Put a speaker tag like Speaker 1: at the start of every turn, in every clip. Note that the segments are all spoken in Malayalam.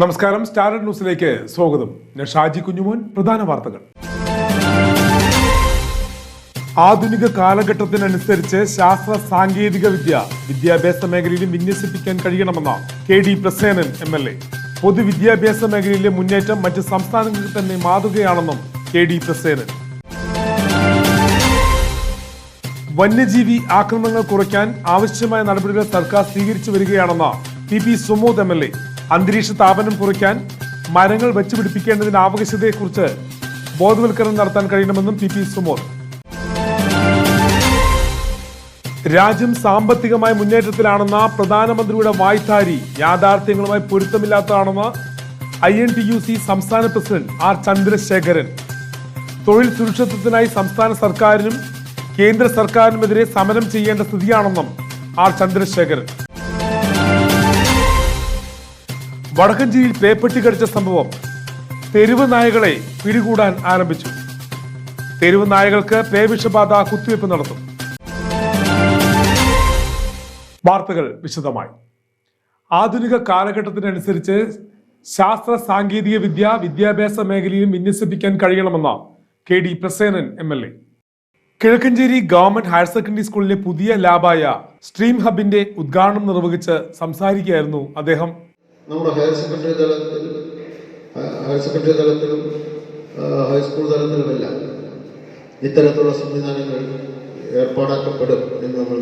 Speaker 1: നമസ്കാരം സ്റ്റാർഡ് ന്യൂസിലേക്ക് സ്വാഗതം. ഞാൻ ഷാജി കുഞ്ഞുമോൻ പ്രധാന വാർത്തകൾ. ആധുനിക കാലഘട്ടത്തിനനുസരിച്ച് ശാസ്ത്ര സാങ്കേതിക വിദ്യ വിദ്യാഭ്യാസ മേഖലയിലും വിന്യസിപ്പിക്കാൻ കഴിയണമെന്ന K D Prasenan M L A. പൊതുവിദ്യാഭ്യാസ മേഖലയിലെ മുന്നേറ്റം മറ്റ് സംസ്ഥാനങ്ങൾക്ക് തന്നെ മാതൃകയാണെന്നും കെ ഡി പ്രസേനൻ. വന്യജീവി ആക്രമണങ്ങൾ കുറയ്ക്കാൻ ആവശ്യമായ നടപടികൾ സർക്കാർ സ്വീകരിച്ചു വരികയാണെന്ന P P Sumod M L A. അന്തരീക്ഷ താപനം കുറയ്ക്കാൻ മരങ്ങൾ വെച്ചുപിടിപ്പിക്കേണ്ടതിന്റെ ആവശ്യകതയെക്കുറിച്ച് ബോധവൽക്കരണം നടത്താൻ കഴിയണമെന്നും പി പി സുമോർ രാജ്യം സാമ്പത്തികമായ മുന്നേറ്റത്തിലാണെന്ന പ്രധാനമന്ത്രിയുടെ വായ്ത്താരി യാഥാർത്ഥ്യങ്ങളുമായി പൊരുത്തമില്ലാത്തതാണെന്ന് I N T U C സംസ്ഥാന പ്രസിഡന്റ് ആർ ചന്ദ്രശേഖരൻ. തൊഴിൽ സുരക്ഷിതത്വത്തിനായി സംസ്ഥാന സർക്കാരിനും കേന്ദ്ര സർക്കാരിനുമെതിരെ സമരം ചെയ്യേണ്ട സ്ഥിതിയാണെന്നും ആർ ചന്ദ്രശേഖരൻ. വടക്കഞ്ചേരിയിൽ പേപ്പെട്ടി കടിച്ച സംഭവം തെരുവ് നായകളെ പിടികൂടാൻ ആരംഭിച്ചു. തെരുവ് നായകൾക്ക് പേവിഷബാധ കുത്തിവയ്പ് നടത്തും. വാർത്തകൾ വിശദമായി. ആധുനിക കാലഘട്ടത്തിനനുസരിച്ച് ശാസ്ത്ര സാങ്കേതിക വിദ്യ വിദ്യാഭ്യാസ മേഖലയിലും വിന്യസിപ്പിക്കാൻ കഴിയണമെന്ന K D Prasenan M L A. Kizhakkenchery government higher secondary സ്കൂളിലെ പുതിയ ലാബായ സ്ട്രീം ഹബിന്റെ ഉദ്ഘാടനം നിർവഹിച്ച് സംസാരിക്കുകയായിരുന്നു അദ്ദേഹം.
Speaker 2: നമ്മുടെ ഹയർ സെക്കൻഡറി തലത്തിൽ ഹയർ സെക്കൻഡറി തലത്തിലും ഹൈസ്കൂൾ തലത്തിലുമെല്ലാം ഇത്തരത്തിലുള്ള സംവിധാനങ്ങൾ ഏർപ്പാടാക്കപ്പെടും എന്ന് നമ്മൾ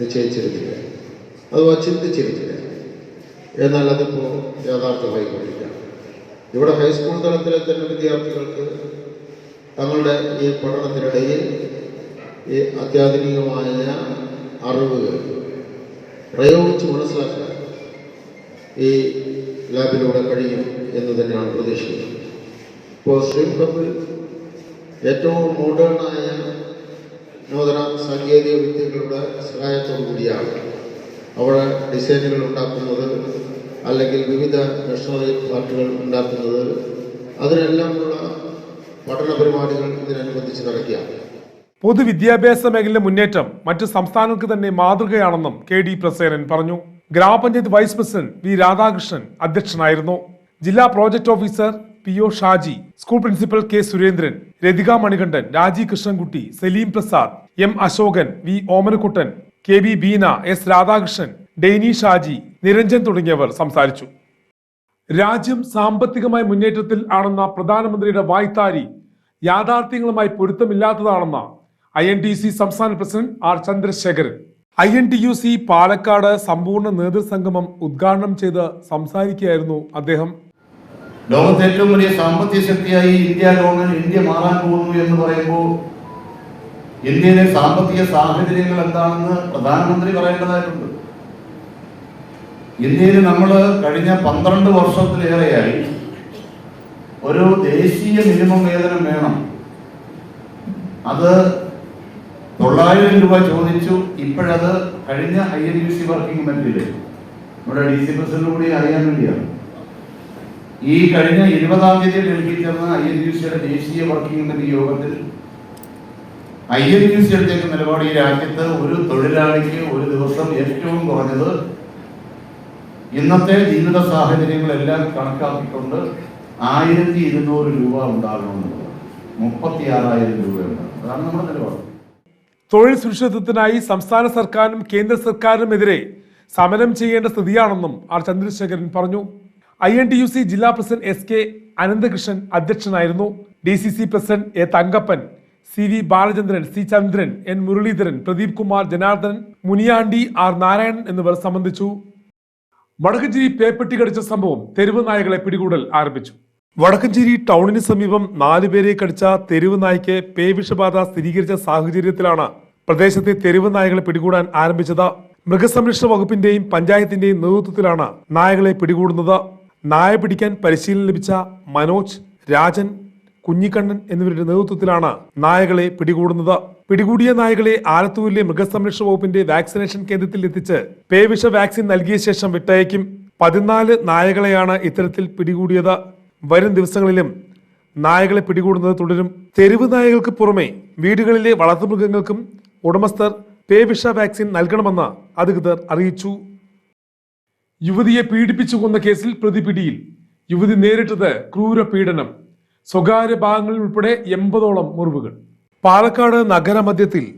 Speaker 2: നിശ്ചയിച്ചിരുന്നില്ല. അഥവാ ചിന്തിച്ചിരുന്നില്ല. എന്നാൽ അതിപ്പോൾ യാഥാർത്ഥ്യമായിക്കൊണ്ടില്ല ഇവിടെ ഹൈസ്കൂൾ തലത്തിലെ തന്നെ വിദ്യാർത്ഥികൾക്ക് തങ്ങളുടെ ഈ പഠനത്തിനിടയിൽ ഈ അത്യാധുനികമായ അറിവുകൾ പ്രയോഗിച്ച് മനസ്സിലാക്കാൻ ഈ ലാബിലൂടെ കഴിയും എന്ന് തന്നെയാണ് പ്രതീക്ഷിക്കുന്നത്. ഇപ്പോൾ ഹബിൽ ഏറ്റവും മോഡേണായ നൂതന സാങ്കേതിക വിദ്യകളുടെ സഹായത്തോടു കൂടിയാണ് അവിടെ ഡിസൈനുകൾ ഉണ്ടാക്കുന്നത് അല്ലെങ്കിൽ വിവിധ മെഷീനറി പാർട്ടുകൾ ഉണ്ടാക്കുന്നത്. അതിനെല്ലാമുള്ള പഠന പരിപാടികൾ ഇതിനനുബന്ധിച്ച് നടക്കുകയാണ്.
Speaker 1: പൊതുവിദ്യാഭ്യാസ മേഖലയിലെ മുന്നേറ്റം മറ്റ് സംസ്ഥാനങ്ങൾക്ക് തന്നെ മാതൃകയാണെന്നും കെ ഡി പ്രസേനൻ പറഞ്ഞു. ഗ്രാമപഞ്ചായത്ത് വൈസ് പ്രസിഡന്റ് വി രാധാകൃഷ്ണൻ അധ്യക്ഷനായിരുന്നു. ജില്ലാ project officer P O Shaji school principal K Surendran Rathika Manikandan Raji Krishnankutty Saleem Prasad M Ashokan V Omanakuttan K V Beena S Radhakrishnan Dainy Shaji Niranjan തുടങ്ങിയവർ സംസാരിച്ചു. രാജ്യം സാമ്പത്തികമായ മുന്നേറ്റത്തിൽ ആണെന്ന പ്രധാനമന്ത്രിയുടെ വായ്ത്താരി യാഥാർത്ഥ്യങ്ങളുമായി പൊരുത്തമില്ലാത്തതാണെന്ന ഐ എൻ ഡി സി സംസ്ഥാന president R Chandrasekharan. I N T U C Palakkad സമ്പൂർണ നേതൃസംഗമം ഉദ്ഘാടനം ചെയ്ത് സംസാരിക്കുകയായിരുന്നു അദ്ദേഹം.
Speaker 3: ലോകത്തെ ഏറ്റവും വലിയ സാമ്പത്തിക ശക്തിയായി ഇന്ത്യ ലോകം ഇന്ത്യ മാറാൻ പോകുന്നു എന്ന് പറയുമ്പോൾ ഇന്ത്യയിലെ സാമ്പത്തിക സാഹചര്യങ്ങൾ എന്താണെന്ന് പ്രധാനമന്ത്രി പറയേണ്ടതായിട്ടുണ്ട്. ഇന്ത്യയിൽ നമ്മൾ കഴിഞ്ഞ പന്ത്രണ്ട് വർഷത്തിലേറെയായി ഒരു ദേശീയ മിനിമം വേതനം വേണം. അത് തൊള്ളായിരം രൂപ ചോദിച്ചു. ഇപ്പോഴത് കഴിഞ്ഞ I N U C working കമ്മിറ്റിയിൽ നമ്മുടെ ഡി സി പ്രസിഡന്റ് കൂടി അറിയാൻ വേണ്ടിയാണ്. ഈ കഴിഞ്ഞ ഇരുപതാം തീയതി ഡൽഹിയിൽ ചേർന്ന ഐ എൻ യു സിയുടെ ദേശീയ വർക്കിംഗ് കമ്മിറ്റി യോഗത്തിൽ ഐ എൻ യു സി എടുത്തേക്ക് നിലപാട് ഈ രാജ്യത്ത് ഒരു തൊഴിലാളിക്ക് ഒരു ദിവസം ഏറ്റവും കുറഞ്ഞത് ഇന്നത്തെ ജീവിത സാഹചര്യങ്ങളെല്ലാം കണക്കാക്കിക്കൊണ്ട് ആയിരത്തി ഇരുന്നൂറ് രൂപ ഉണ്ടാകണമെന്നുള്ളത് മുപ്പത്തി ആറായിരം രൂപയുണ്ടാകും അതാണ് നമ്മുടെ നിലപാട്.
Speaker 1: തൊഴിൽ സുരക്ഷിതത്വത്തിനായി സംസ്ഥാന സർക്കാരിനും കേന്ദ്ര സർക്കാരിനുമെതിരെ സമരം ചെയ്യേണ്ട സ്ഥിതിയാണെന്നും ആർ ചന്ദ്രശേഖരൻ പറഞ്ഞു. I N T U C ജില്ലാ പ്രസിഡന്റ് എസ് കെ അനന്തകൃഷ്ണൻ അധ്യക്ഷനായിരുന്നു. D C C president A Thankappan C V Balachandran C Chandran N Muraleedharan Pradeep Kumar Janardhan Muniyandi R Narayanan എന്നിവർ സംബന്ധിച്ചു. വടക്കഞ്ചേരി പേപ്പെട്ടി കടിച്ച സംഭവം തെരുവ് നായകളെ പിടികൂടൽ ആരംഭിച്ചു. വടക്കഞ്ചേരി ടൗണിന് സമീപം നാലുപേരെ കടിച്ച തെരുവ് നായ്ക്ക് പേവിഷബാധ സ്ഥിരീകരിച്ച സാഹചര്യത്തിലാണ് പ്രദേശത്തെ തെരുവ് നായകളെ പിടികൂടാൻ ആരംഭിച്ചത് മൃഗസംരക്ഷണ വകുപ്പിന്റെയും പഞ്ചായത്തിന്റെയും നേതൃത്വത്തിലാണ് നായകളെ പിടികൂടുന്നത്. നായ പിടിക്കാൻ പരിശീലനം ലഭിച്ച മനോജ് രാജൻ കുഞ്ഞിക്കണ്ണൻ എന്നിവരുടെ നേതൃത്വത്തിലാണ് നായകളെ പിടികൂടുന്നത്. പിടികൂടിയ നായകളെ ആലത്തൂരിലെ മൃഗസംരക്ഷണ വകുപ്പിന്റെ വാക്സിനേഷൻ കേന്ദ്രത്തിൽ എത്തിച്ച് പേവിഷ വാക്സിൻ നൽകിയ ശേഷം വിട്ടയക്കും. പതിനാല് നായകളെയാണ് ഇത്തരത്തിൽ പിടികൂടിയത്. വരും ദിവസങ്ങളിലും നായകളെ പിടികൂടുന്നത് തുടരും. തെരുവ് നായകൾക്ക് പുറമെ വീടുകളിലെ വളർത്തുമൃഗങ്ങൾക്കും ഉടമസ്ഥർ പേവിഷ വാക്സിൻ നൽകണമെന്ന് അധികൃതർ അറിയിച്ചു. യുവതിയെ പീഡിപ്പിച്ചു കൊന്ന കേസിൽ പ്രതി പിടിയിൽ. യുവതി നേരിട്ടത് ക്രൂര പീഡനം. സ്വകാര്യ ഭാഗങ്ങളിൽ ഉൾപ്പെടെ എൺപതോളം മുറിവുകൾ. പാലക്കാട് നഗരമധ്യത്തിൽ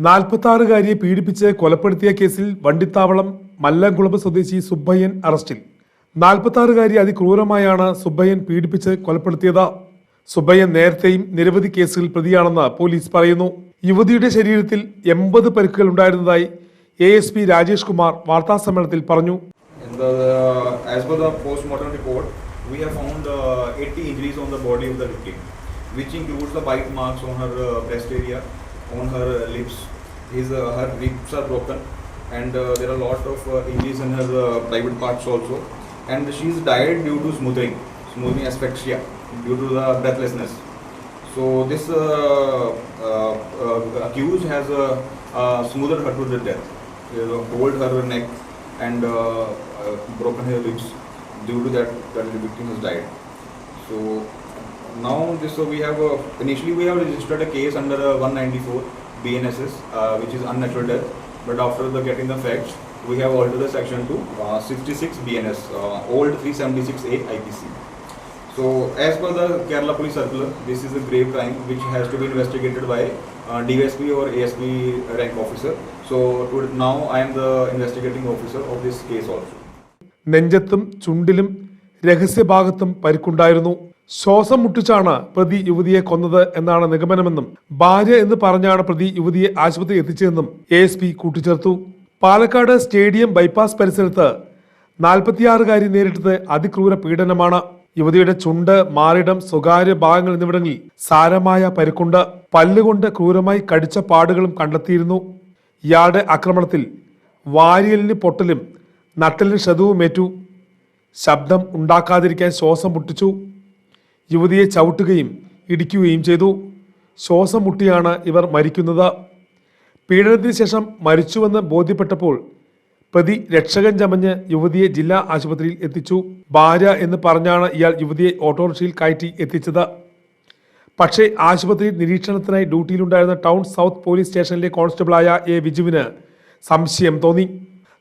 Speaker 1: നാൽപ്പത്തി പീഡിപ്പിച്ച് കൊലപ്പെടുത്തിയ കേസിൽ വണ്ടിത്താവളം മല്ലംകുളമ്പ് സ്വദേശി സുബ്ബയ്യൻ അറസ്റ്റിൽ. നാൽപ്പത്തി അതിക്രൂരമായാണ് സുബ്ബയ്യൻ പീഡിപ്പിച്ച് കൊലപ്പെടുത്തിയത്. സുബ്ബയ്യൻ നേരത്തെയും നിരവധി കേസുകളിൽ പ്രതിയാണെന്ന് പോലീസ് പറയുന്നു. യുവതിയുടെ ശരീരത്തിൽ എൺപത് പരിക്കുകൾ ഉണ്ടായിരുന്നതായി A S P Rajesh Kumar വാർത്താസമ്മേളനത്തിൽ പറഞ്ഞു
Speaker 4: as per the post-mortem report, we have found uh, 80 injuries on the body of the victim, which includes the bite marks on her uh, breast area, on her uh, lips. His, uh, her ribs are broken, and uh, there are a lot of uh, injuries in her uh, private parts also. And she is died due to smoothing, smoothing asphyxia, due to the breathlessness. So this uh, uh, uh, accused has smoothed her to the death, uh, hold her neck and broken her ribs. Due to that, the victim has died. So now this so we have uh, initially we have registered a case under uh, 194 BNSS, uh, which is unnatural death. But after the getting the facts, we have altered the section to uh, 66 BNS, uh, old 376A IPC. So, as per the Kerala Police Circular, this is a grave crime which has to be investigated by uh, DSP or ASP rank officer. So, to, now I am the investigating officer of this case also.
Speaker 1: നെഞ്ചത്തും ചുണ്ടിലും രഹസ്യഭാഗത്തും പരിക്കുണ്ടായിരുന്നു ശ്വാസം മുട്ടിച്ചാണ് പ്രതി യുവതിയെ കൊന്നത് എന്നാണ് നിഗമനമെന്നും ഭാര്യ എന്ന് പറഞ്ഞാണ് പ്രതി യുവതിയെ ആശുപത്രി എത്തിച്ചതെന്നും എ എസ് പി കൂട്ടിച്ചേർത്തു പാലക്കാട് സ്റ്റേഡിയം ബൈപ്പാസ് പരിസരത്ത് നാൽപ്പത്തിയാറുകാരി നേരിട്ടത് അതിക്രൂര പീഡനമാണ് യുവതിയുടെ ചുണ്ട് മാറിടം സ്വകാര്യ ഭാഗങ്ങൾ എന്നിവിടങ്ങളിൽ സാരമായ പരിക്കുണ്ട്. പല്ലുകൊണ്ട് ക്രൂരമായി കടിച്ച പാടുകളും കണ്ടെത്തിയിരുന്നു. ഇയാളുടെ ആക്രമണത്തിൽ വാരിയലിന് പൊട്ടലും നട്ടലിന് ക്ഷതവുമേറ്റു ശബ്ദം ഉണ്ടാക്കാതിരിക്കാൻ ശ്വാസം മുട്ടിച്ചു. യുവതിയെ ചവിട്ടുകയും ഇടിക്കുകയും ചെയ്തു. ശ്വാസം മുട്ടിയാണ് ഇവർ മരിക്കുന്നത്. പീഡനത്തിന് ശേഷം മരിച്ചുവെന്ന് ബോധ്യപ്പെട്ടപ്പോൾ പ്രതി രക്ഷകൻ ചമഞ്ഞ് യുവതിയെ ജില്ലാ ആശുപത്രിയിൽ എത്തിച്ചു. ഭാര്യ എന്ന് പറഞ്ഞാണ് ഇയാൾ യുവതിയെ ഓട്ടോറിക്ഷയിൽ കയറ്റി എത്തിച്ചത്. പക്ഷേ ആശുപത്രിയിൽ നിരീക്ഷണത്തിനായി ഡ്യൂട്ടിയിലുണ്ടായിരുന്ന ടൗൺ സൗത്ത് പോലീസ് സ്റ്റേഷനിലെ കോൺസ്റ്റബിളായ എ വിജുവിന് സംശയം തോന്നി.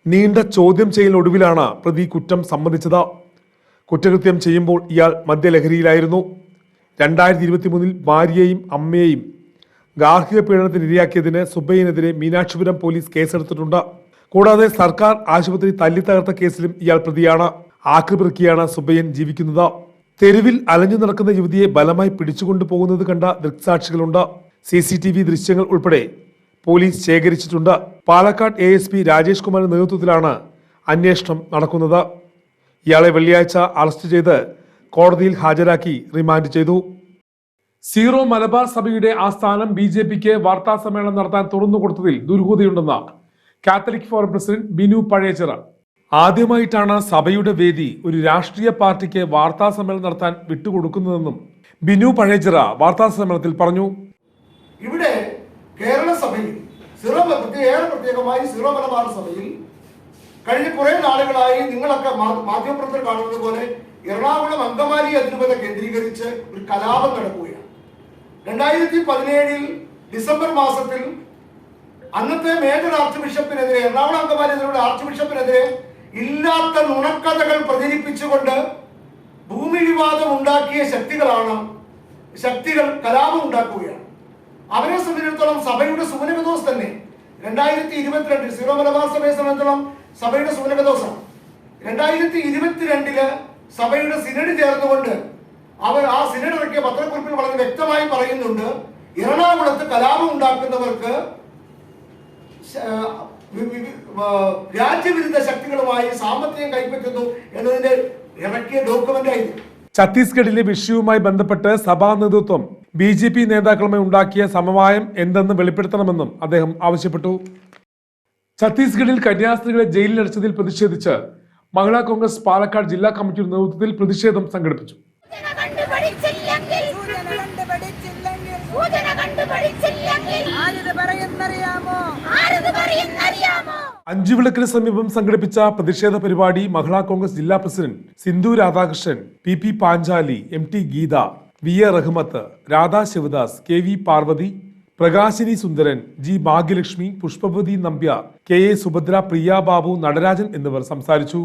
Speaker 1: നീണ്ട ചോദ്യം ചെയ്യലിനൊടുവിലാണ് പ്രതി കുറ്റം സമ്മതിച്ചത്. കുറ്റകൃത്യം ചെയ്യുമ്പോൾ ഇയാൾ മദ്യലഹരിയിലായിരുന്നു. രണ്ടായിരത്തി ഇരുപത്തി മൂന്നിൽ ഭാര്യയെയും അമ്മയെയും ഗാർഹിക പീഡനത്തിന് ഇരയാക്കിയതിന് സുബൈനെതിരെ മീനാക്ഷിപുരം പോലീസ് കേസെടുത്തിട്ടുണ്ട്. കൂടാതെ സർക്കാർ ആശുപത്രി തല്ലി തകർത്ത കേസിലും ഇയാൾ പ്രതിയാണ്. ആക്രിപിറക്കിയാണ് സുബയ്യൻ ജീവിക്കുന്നത്. തെരുവിൽ അലഞ്ഞു നടക്കുന്ന യുവതിയെ ബലമായി പിടിച്ചുകൊണ്ടു പോകുന്നത് കണ്ട ദൃക്സാക്ഷികളുണ്ട്. സി സി ടി വി ദൃശ്യങ്ങൾ ഉൾപ്പെടെ പോലീസ് ശേഖരിച്ചിട്ടുണ്ട്. Palakkad A S P Rajesh കുമാറിന്റെ നേതൃത്വത്തിലാണ് അന്വേഷണം നടക്കുന്നത്. ഇയാളെ വെള്ളിയാഴ്ച അറസ്റ്റ് ചെയ്ത് കോടതിയിൽ ഹാജരാക്കി റിമാൻഡ് ചെയ്തു. സീറോ മലബാർ സഭയുടെ ആസ്ഥാനം ബി ജെ പിക്ക് വാർത്താ സമ്മേളനം നടത്താൻ തുറന്നു കൊടുത്തതിൽ ദുർഗതിയുണ്ടെന്ന് Catholic forum president Binu Pazhayachira. ആദ്യമായിട്ടാണ് സഭയുടെ വേദി ഒരു രാഷ്ട്രീയ പാർട്ടിക്ക് വാർത്താ സമ്മേളനം നടത്താൻ വിട്ടുകൊടുക്കുന്നതെന്നും ബിനു പഴയച്ചിറ വാർത്താ സമ്മേളനത്തിൽ പറഞ്ഞു.
Speaker 5: ഇവിടെ കേരള സഭയിൽ സിറോ ഏറെ പ്രത്യേകമായി സിറോ സഭയിൽ കഴിഞ്ഞ കുറെ നാളുകളായി നിങ്ങളൊക്കെ മാധ്യമപ്രവർത്തകർ കാണുന്നത് പോലെ എറണാകുളം അങ്കമാലി അതിരൂപത കേന്ദ്രീകരിച്ച് ഒരു കലാപം നടക്കുകയാണ്. രണ്ടായിരത്തി പതിനേഴിൽ ഡിസംബർ മാസത്തിൽ അന്നത്തെ മേജർ ആർച്ച് ബിഷപ്പിനെതിരെ എറണാകുളം അതിരൂപത ആർച്ച് ബിഷപ്പിനെതിരെ ഇല്ലാത്ത നുണക്കഥകൾ പ്രചരിപ്പിച്ചുകൊണ്ട് ഭൂമി വിവാദം ഉണ്ടാക്കിയ ശക്തികളാണ് ശക്തികൾ കലാപം ഉണ്ടാക്കുകയാണ്. അവരെ സംബന്ധിച്ചിടത്തോളം സഭയുടെ സൂനകദോസ് തന്നെ. രണ്ടായിരത്തി ഇരുപത്തിരണ്ടിൽ സീറോ മലബാർ സഭയെ സംബന്ധിച്ചിടത്തോളം സഭയുടെ സൂനകദോസാണ് രണ്ടായിരത്തി ഇരുപത്തിരണ്ടിൽ സഭയുടെ സിനഡ് ചേർന്നുകൊണ്ട് അവർ ആ സിനഡ് ഇറക്കിയ പത്രക്കുറിപ്പിൽ വളരെ വ്യക്തമായി പറയുന്നുണ്ട് എറണാകുളത്ത് കലാപം ഉണ്ടാക്കുന്നവർക്ക് രാജ്യവിരുദ്ധ ശക്തികളുമായി സാമ്പത്തികം കൈപ്പറ്റുന്നു എന്നതിന്റെ ഇറക്കിയ ഡോക്യുമെന്റ് ആയിരുന്നു
Speaker 1: ഛത്തീസ്ഗഡിലെ വിഷയവുമായി ബന്ധപ്പെട്ട് സഭാ നേതൃത്വം ബി ജെ പി നേതാക്കളുമായി ഉണ്ടാക്കിയ സമവായം എന്തെന്ന് വെളിപ്പെടുത്തണമെന്നും അദ്ദേഹം ആവശ്യപ്പെട്ടു. ഛത്തീസ്ഗഡിൽ കന്യാസ്ത്രീകളെ ജയിലിലടച്ചതിൽ പ്രതിഷേധിച്ച് മഹിളാ കോൺഗ്രസ് പാലക്കാട് ജില്ലാ കമ്മിറ്റിയുടെ നേതൃത്വത്തിൽ പ്രതിഷേധം സംഘടിപ്പിച്ചു. അഞ്ചുവിളക്കിന് സമീപം സംഘടിപ്പിച്ച പ്രതിഷേധ പരിപാടി മഹിളാ കോൺഗ്രസ് ജില്ലാ president Sindhu Radhakrishnan P P Panchali M T Geetha V A Rahmath Radha Sivadas K V Parvathy Prakashini Sundaran G Bhagyalakshmi Pushpavathi Nambiar K A Subhadra Priya Babu Natarajan എന്നിവർ സംസാരിച്ചു.